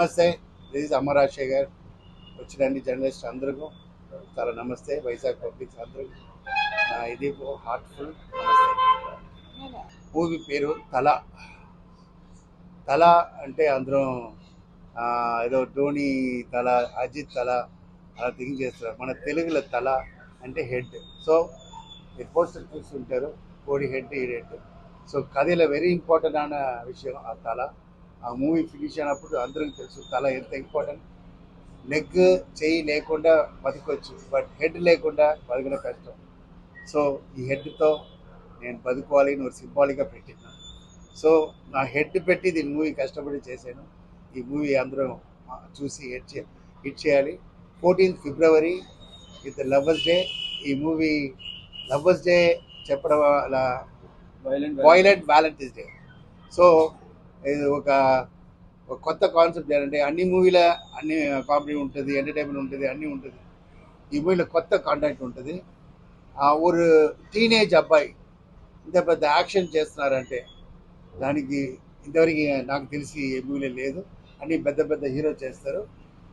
నమస్తే. This is Amar వచ్చిన అన్ని జర్నలిస్ట్ అందరికీ. చాలా నమస్తే. వైజాగ్ పబ్లిక్ అందరికీ. నా ఇది హార్ట్ఫుల్ నమస్తే. మూవీ పేరు తల. తల అంటే అందరం ఏదో ధోని తల అజిత్ తల అలా థింక్ చేస్తారు. మన తెలుగులో తల అంటే హెడ్. సో మీరు పోస్టర్ చూస్తుంటారు. కోడి హెడ్ ఈ హెడ్. సో కథలో వెరీ ఇంపార్టెంట్ అన్న విషయం ఆ తల. ఆ మూవీ ఫినిష్ అయినప్పుడు అందరికీ తెలుసు తల ఎంత ఇంపార్టెంట్ లెగ్ చేయి లేకుండా బతకొచ్చు బట్ హెడ్ లేకుండా బతకడం కష్టం. సో ఈ హెడ్తో నేను బతుకోవాలి నువ్వు సింబాలిక్గా పెట్టినా. సో నా హెడ్ పెట్టి దీని మూవీ కష్టపడి చేశాను. ఈ మూవీ అందరూ చూసి హిట్ చే హిట్ చేయాలి. Fourteenth February with lovers day ఈ మూవీ లవర్స్ డే చెప్పడం వల్ల వైలెంట్ వ్యాలంటైన్స్ డే సో ఒక ఒక కొత్త కాన్సెప్ట్ ఏంటంటే అన్ని మూవీల అన్ని కామెడీ ఉంటుంది ఎంటర్టైన్మెంట్ ఉంటుంది అన్నీ ఉంటుంది. ఈ మూవీలో కొత్త కాంటాక్ట్ ఉంటుంది. ఆ టీనేజ్ అబ్బాయి ఇంత పెద్ద యాక్షన్ చేస్తున్నారంటే దానికి ఇంతవరకు నాకు తెలిసి ఏ మూవీలో లేదు. అన్ని పెద్ద పెద్ద హీరో చేస్తారు.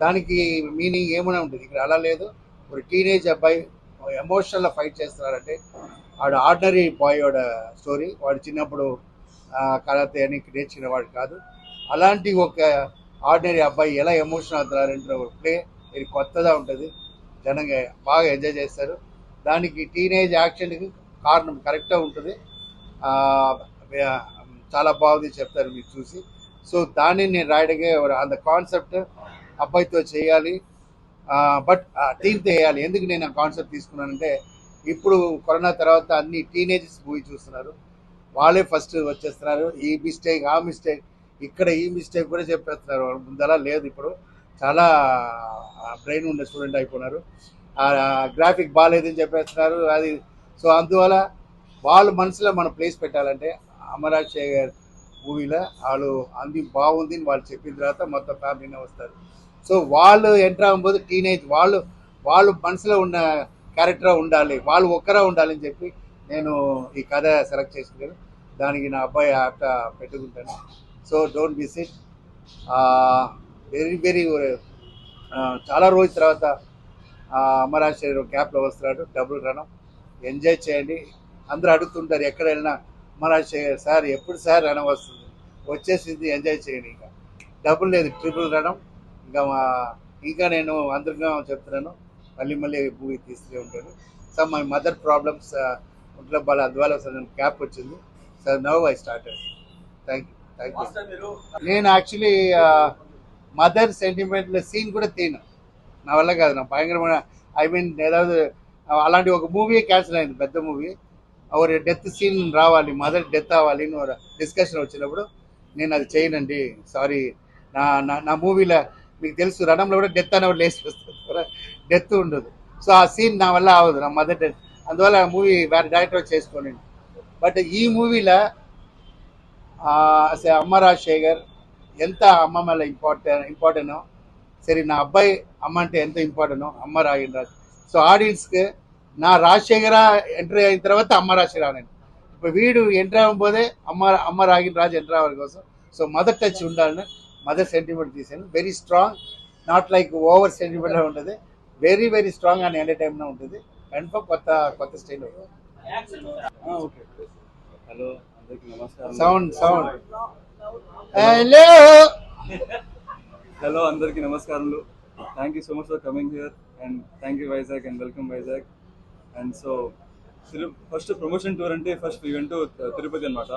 దానికి మీనింగ్ ఏమైనా ఉంటుంది? ఇక్కడ అలా లేదు. ఒక టీనేజ్ అబ్బాయి ఎమోషనల్ ఫైట్ చేస్తున్నారంటే ఆడ ఆర్డినరీ బాయ్ వాడ స్టోరీ వాడు చిన్నప్పుడు కరాతే అని నేర్చుకునే వాడు కాదు. అలాంటి ఒక ఆర్డినరీ అబ్బాయి ఎలా ఎమోషనల్ అవుతున్నారంటే ఒక ప్లే ఇది కొత్తగా ఉంటుంది. జనంగా బాగా ఎంజాయ్ చేస్తారు. దానికి టీనేజ్ యాక్షన్కి కారణం కరెక్ట్గా ఉంటుంది. చాలా బాగుంది చెప్తారు మీరు చూసి. సో దాన్ని నేను రాయడమే అంత కాన్సెప్ట్ అబ్బాయితో చేయాలి. బట్ టీన్తో వేయాలి ఎందుకు నేను ఆ కాన్సెప్ట్ తీసుకున్నానంటే ఇప్పుడు కరోనా తర్వాత అన్ని టీనేజెస్ మూవీ చూస్తున్నారు. వాళ్ళే ఫస్ట్ వచ్చేస్తున్నారు. ఈ మిస్టేక్ ఆ మిస్టేక్. ఇక్కడ ఈ మిస్టేక్ కూడా చెప్పేస్తున్నారు. ముందలా లేదు ఇప్పుడు. చాలా బ్రెయిన్ ఉండే స్టూడెంట్ అయిపోయినారు. గ్రాఫిక్ బాగాలేదని చెప్పేస్తున్నారు. అది సో అందువల్ల వాళ్ళ మనసులో మనం ప్లేస్ పెట్టాలంటే అమరాజ్ గారు మూవీలో వాళ్ళు అంది బాగుంది అని వాళ్ళు చెప్పిన తర్వాత మొత్తం ఫ్యామిలీనే వస్తారు. సో వాళ్ళు ఎంటర్ అవ్వబోదు టీనేజ్ వాళ్ళు వాళ్ళు మనసులో ఉన్న క్యారెక్టర్ ఉండాలి. వాళ్ళు ఒక్కరా ఉండాలని చెప్పి నేను ఈ కథ సెలెక్ట్ చేసుకున్నాను. దానికి నా అబ్బాయి ఆట పెట్టుకుంటాను so don't miss it. Very very చాలా రోజుల తర్వాత అమరాజ్ క్యాప్లో వస్తున్నాడు. డబుల్ రనం. ఎంజాయ్ చేయండి. అందరూ అడుగుతుంటారు ఎక్కడ వెళ్ళినా అమరాజ్ సార్ ఎప్పుడు సార్ రణం వస్తుంది? వచ్చేసింది ఎంజాయ్ చేయండి ఇంకా. డబుల్ లేదు ట్రిపుల్ రణం ఇంకా ఇంకా నేను అందరిగా చెప్తున్నాను మళ్ళీ మళ్ళీ మూవీ తీస్తూనే ఉంటాను సార్ మై మదర్ ప్రాబ్లమ్స్ ఒంట్లో బాగా అందువల్ల క్యాప్ వచ్చింది. Now I started thank you thank you నేను యాక్చువల్లీ మదర్ సెంటిమెంట్ల సీన్ కూడా తీను నా వల్ల కాదు నా భయంకరమైన ఐ మీన్ ఏదో అలాంటి ఒక మూవీ క్యాన్సిల్ అయింది పెద్ద మూవీ ఒక డెత్ సీన్ రావాలి మదర్ డెత్ అవ్వాలి అని డిస్కషన్ వచ్చినప్పుడు నేను అది చేయనండి సారీ నా నా మూవీలో మీకు తెలుసు రణంలో కూడా డెత్ అనేవాడు లేచి వస్తుంది డెత్ ఉండదు. సో ఆ సీన్ నా వల్ల అవ్వదు నా మదర్ డెత్ అందువల్ల మూవీ వేరే డైరెక్టర్ చేసుకోండి బట్ ఈ మూవీలో అమ్మ రాజశేఖర్ ఎంత అమ్మ మళ్ళీ ఇంపార్టెంట్ ఇంపార్టెంటో సరే నా అబ్బాయి అమ్మ అంటే ఎంత ఇంపార్టెంటో అమ్మ రాగిన రాజు సో ఆడియన్స్కి నా రాజశేఖర ఎంటర్ అయిన తర్వాత అమ్మ రాజశేఖర అని ఇప్పుడు వీడు ఎంటర్ అవ్వబోదే అమ్మ అమ్మ రాగిన రాజు ఎంటర్ అవ్వాలి కోసం సో మదర్ టచ్ ఉండాలని మదర్ సెంటిమెంట్ తీసాను very strong not like over sentiment ఉంటుంది వెరీ వెరీ స్ట్రాంగ్ అని ఎంటర్టైన్మెంట్ ఉంటుంది కన్ఫర్మ్ కొత్త కొత్త స్టైల్ ఓకే హలో అందరికి నమస్కారం. సౌండ్ సౌండ్ హలో హలో అందరికి నమస్కారాలు thank you so much for coming here and thank you Vizag and welcome Vizag and so Thiru first promotion tour అంటే first event Tirupati అనమాట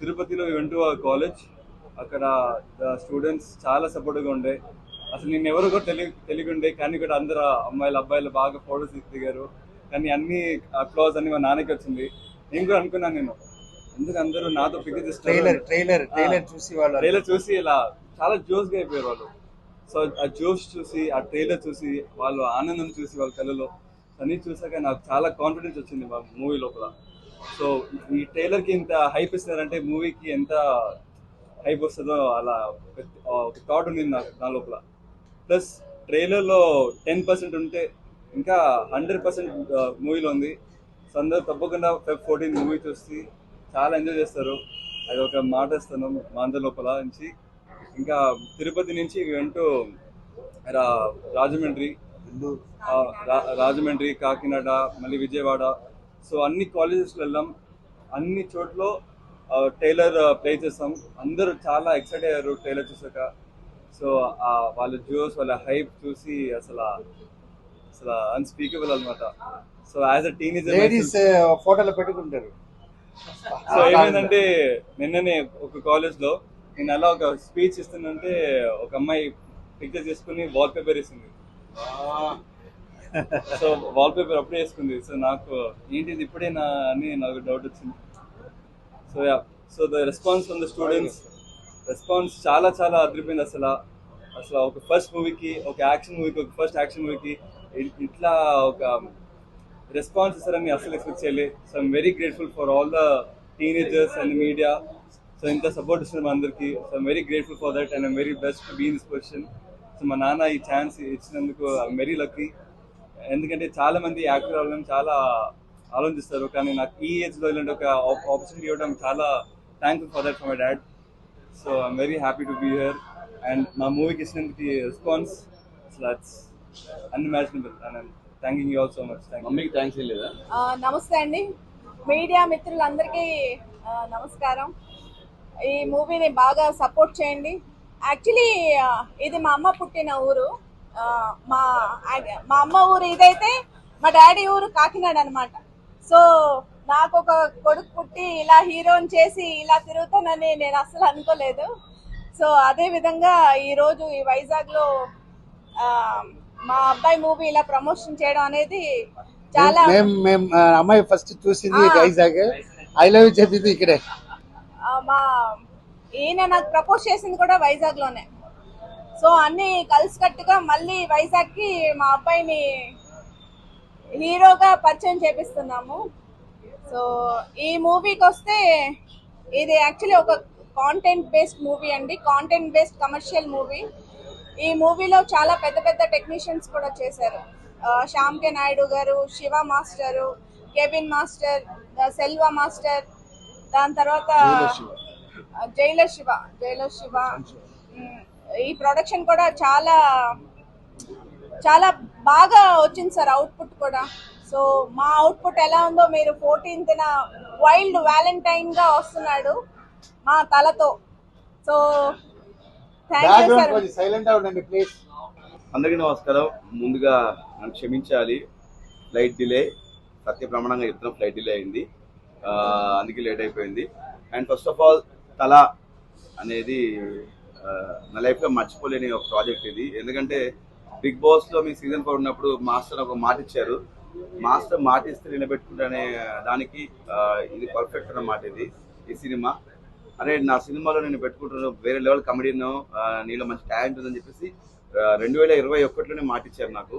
తిరుపతిలో ఈవెంట్ కాలేజ్ అక్కడ students చాలా సపోర్ట్గా ఉండే. అసలు నేను ఎవరు కూడా తెలియ తెలియకుండే కానీ కూడా అందరు అమ్మాయిలు అబ్బాయిలు బాగా ఫోటోస్ దిగారు. కానీ అన్ని అప్లాజ్ అన్ని మా నాన్నకి వచ్చింది. నేను కూడా అనుకున్నాను నేను. ఎందుకు అందరూ నాతో పిక్ ట్రైలర్ ట్రైలర్ ట్రైలర్ చూసి వాళ్ళు ట్రైలర్ చూసి ఇలా చాలా జోస్గా అయిపోయారు వాళ్ళు. సో ఆ జోష్ చూసి ఆ ట్రైలర్ చూసి వాళ్ళు ఆనందం చూసి వాళ్ళ కళ్ళలో. అన్ని చూసాక నాకు చాలా కాన్ఫిడెన్స్ వచ్చింది మా మూవీ లోపల. సో ఈ ట్రైలర్కి ఇంత హైప్ ఇస్తున్నారంటే మూవీకి ఎంత హైప్ వస్తుందో అలా ఒక- థాట్ ఉంది నా నా లోపల. ప్లస్ ట్రైలర్లో టెన్ పర్సెంట్ ఉంటే ఇంకా హండ్రెడ్ పర్సెంట్ మూవీలో ఉంది. సో అందరూ తప్పకుండా ఫెబ్ ఫోర్టీన్ మూవీ చూసి చాలా ఎంజాయ్ చేస్తారు. అది ఒక మాట ఇస్తాను మా అందరి లోపల నుంచి. ఇంకా తిరుపతి నుంచి వెంటూ రా రాజమండ్రి. రాజమండ్రి కాకినాడ మళ్ళీ విజయవాడ. సో అన్ని కాలేజెస్లో వెళ్ళాం. అన్ని చోట్ల టైలర్ ప్లే చేస్తాం. అందరూ చాలా ఎక్సైట్ అయ్యారు టైలర్ చూసాక. సో వాళ్ళ జోస్ వాళ్ళ హైప్ చూసి అసలు అసలు అన్స్పీకబుల్ అనమాట so as a teenager ladies ఫోటోలు పెట్టుకుంటారు. సో ఏమైందంటే నిన్ననే ఒక కాలేజ్లో నేను అలా ఒక స్పీచ్ ఇస్తుందంటే ఒక అమ్మాయి పిక్చర్ చేసుకుని వాల్ పేపర్ వేసింది. సో వాల్ పేపర్ అప్పుడే వేసుకుంది. సో నాకు ఏంటి ఇది ఇప్పుడేనా అని నాకు డౌట్ వచ్చింది. So yeah so the response from the students response చాలా చాలా అదిరిపోయింది అసలు. అసలు ఒక ఫస్ట్ మూవీకి ఒక యాక్షన్ మూవీకి ఒక ఫస్ట్ యాక్షన్ మూవీకి ఇట్లా ఒక రెస్పాన్స్ ఇస్తారని అసలు ఎక్స్పెక్ట్ చేయలేదు. So I'm very grateful for all the teenagers and media so ఇంత సపోర్ట్ ఇస్తున్నారు మా అందరికి. So I'm very grateful for that and I'm very best to be in this position so మా నాన్న ఈ ఛాన్స్ ఇచ్చినందుకు ఐమ్ వెరీ లక్కీ ఎందుకంటే చాలా మంది యాక్టర్ అవ్వడం చాలా ఆలోచిస్తారు. కానీ నాకు ఈ ఏజ్లో ఇలాంటి ఒక ఆపర్చునిటీ ఇవ్వడం చాలా thankful for that for my dad so I'm very happy to be here and మా మూవీకి ఇచ్చినందుకు response that's thanking you all so much మమ్మీకి థ్యాంక్స్ లేదా? నమస్తే అండి. మీడియా మిత్రులందరికీ నమస్కారం. ఈ మూవీని బాగా సపోర్ట్ చేయండి. యాక్చువల్లీ ఇది మా అమ్మ పుట్టిన ఊరు. మా మా అమ్మ ఊరు ఇదైతే మా డాడీ ఊరు కాకినాడ అనమాట సో నాకు ఒక కొడుకు పుట్టి ఇలా హీరోని చేసి ఇలా తిరుగుతానని నేను అసలు అనుకోలేదు. సో అదే విధంగా ఈరోజు ఈ వైజాగ్లో మా అబ్బాయి మూవీ ఇలా ప్రమోషన్ చేయడం అనేది చాలా మేము అమ్మాయి ఫస్ట్ చూసింది. వైజాగ్. ఐ లవ్ చెప్పింది ఇక్కడే. మా ఈయన నాకు ప్రపోజ్ చేసింది కూడా వైజాగ్లోనే సో అన్ని కలిసికట్టుగా మళ్ళీ వైజాగ్కి మా అబ్బాయిని హీరోగా పరిచయం చేపిస్తున్నాము. సో ఈ మూవీకి వస్తే ఇది యాక్చువల్లీ ఒక కాంటెంట్ బేస్డ్ మూవీ అండి. కాంటెంట్ బేస్డ్ కమర్షియల్ మూవీ ఈ మూవీలో చాలా పెద్ద పెద్ద టెక్నీషియన్స్ కూడా చేశారు. ఆ, శ్యామ్ కే నాయుడు గారు Shiva master Kevin master Selva master దాని తర్వాత ఆ, జైలర్ శివ జైలర్ శివ. ఈ ప్రొడక్షన్ కూడా చాలా చాలా బాగా వచ్చింది సార్ అవుట్పుట్ కూడా. సో మా అవుట్పుట్ ఎలా ఉందో మీరు ఫోర్టీన్త్న వైల్డ్ వ్యాలంటైన్గా వస్తున్నాడు మా తలతో. సో అందరికీ నమస్కారం. ముందుగా నన్ను క్షమించాలి. ఫ్లైట్ డిలే సత్య ప్రమాణంగా చెప్తున్నా ఫ్లైట్ డిలే అయింది. ఆ, అందుకే లేట్ అయిపోయింది. అండ్ ఫస్ట్ ఆఫ్ ఆల్ తల అనేది నా లైఫ్లో మర్చిపోలేని ఒక ప్రాజెక్ట్ ఇది. ఎందుకంటే బిగ్ బాస్లో మీ సీజన్ ఫోర్ ఉన్నప్పుడు మాస్టర్ ఒక మాట ఇచ్చారు. మాస్టర్ మాట ఇస్తే నిలబెట్టుకుంటానే దానికి ఇది పర్ఫెక్ట్ అన్నమాట ఇది ఈ సినిమా అరే నా సినిమాలో నేను పెట్టుకుంటున్నాను వేరే లెవెల్ కమెడీన్ నీలో మంచి టాలెంట్ ఉందని చెప్పేసి రెండు వేల ఇరవై ఒకటిలోనే మాట ఇచ్చారు నాకు.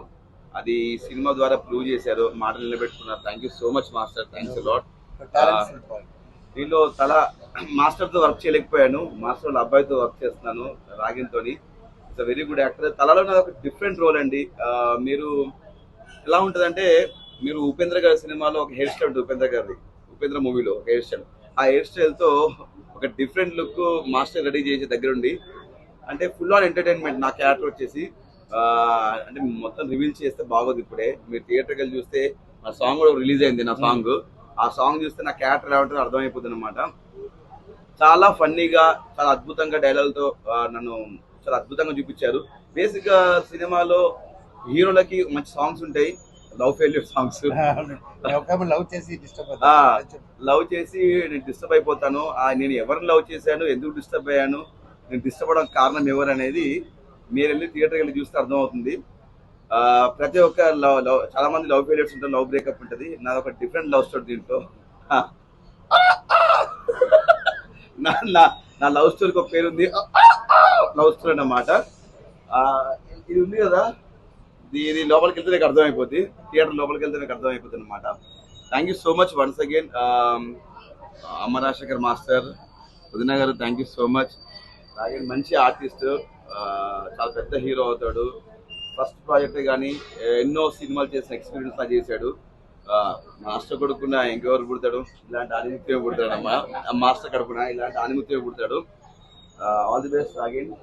అది సినిమా ద్వారా ప్రూవ్ చేశారు మాట నిలబెట్టుకున్నారు. Thank you so much master thanks lot దీనిలో తల మాస్టర్తో వర్క్ చేయలేకపోయాను. మాస్టర్ వాళ్ళ అబ్బాయితో వర్క్ చేస్తున్నాను రాగిన్ తోని ఇట్స్ వెరీ గుడ్ యాక్టర్ తలలో నాది ఒక డిఫరెంట్ రోల్ అండి. మీరు ఎలా ఉంటదంటే మీరు ఉపేంద్ర గారి సినిమాలో ఒక హెయిర్ స్టైల్ ఉంటుంది ఉపేంద్ర గారిది. ఉపేంద్ర మూవీలో ఒక హెయిర్ స్టైల్ ఆ హెయిర్ స్టైల్తో ఒక డిఫరెంట్ లుక్ మాస్టర్ రెడీ చేసి దగ్గరుండి అంటే ఫుల్ ఆన్ ఎంటర్టైన్మెంట్ నా క్యారెక్టర్ వచ్చేసి అంటే మొత్తం రివీల్ చేస్తే బాగోదు ఇప్పుడే. మీరు థియేటర్కి వెళ్ళి చూస్తే ఆ సాంగ్ కూడా రిలీజ్ అయింది నా సాంగ్ ఆ సాంగ్ చూస్తే నా క్యారెక్టర్ ఎలా ఉంటుందో అర్థమైపోతుంది అనమాట చాలా ఫన్నీగా చాలా అద్భుతంగా డైలాగులతో నన్ను చాలా అద్భుతంగా చూపించారు. బేసిక్గా సినిమాలో హీరోలకి మంచి సాంగ్స్ ఉంటాయి. లవ్ ఫెయిల్యూర్ సాంగ్స్ లవ్ చేసి డిస్టర్బ్ లవ్ చేసి నేను డిస్టర్బ్ అయిపోతాను. నేను ఎవరిని లవ్ చేశాను ఎందుకు డిస్టర్బ్ అయ్యాను నేను డిస్టర్బ్ అవడానికి కారణం ఎవరు అనేది మీరు వెళ్ళి థియేటర్కి వెళ్ళి చూస్తే అర్థమవుతుంది. ప్రతి ఒక్క లవ్ లవ్ చాలా మంది లవ్ ఫెయిలియర్స్ ఉంటారు లవ్ బ్రేకప్ ఉంటుంది. నాది ఒక డిఫరెంట్ లవ్ స్టోరీ దీంట్లో. నా నా లవ్ స్టోరీకి ఒక పేరు ఉంది. లవ్ స్టోరీ అన్నమాట. ఇది ఉంది కదా? ఇది లోపలికి వెళ్తే నీకు అర్థమైపోద్ది. థియేటర్ లోపలికి వెళ్తే నీకు అర్థమైపోతుంది అనమాట thank you so much once again um, అమ్మ రాజశేఖర్ మాస్టర్ వదిన గారు థ్యాంక్ యూ సో మచ్ అలాగే మంచి ఆర్టిస్ట్ uh, చాలా పెద్ద హీరో అవుతాడు. ఫస్ట్ ప్రాజెక్ట్ కానీ ఎన్నో సినిమాలు చేసిన ఎక్స్పీరియన్స్ లా చేశాడు. Uh, మాస్టర్ కొడుకున్న ఇంకెవరు పుడతాడు? ఇలాంటి ఆనిముత్యం పుడతాడు అమ్మ. మాస్టర్ కడుపున ఇలాంటి ఆనిముత్యం పుడతాడు. All the best again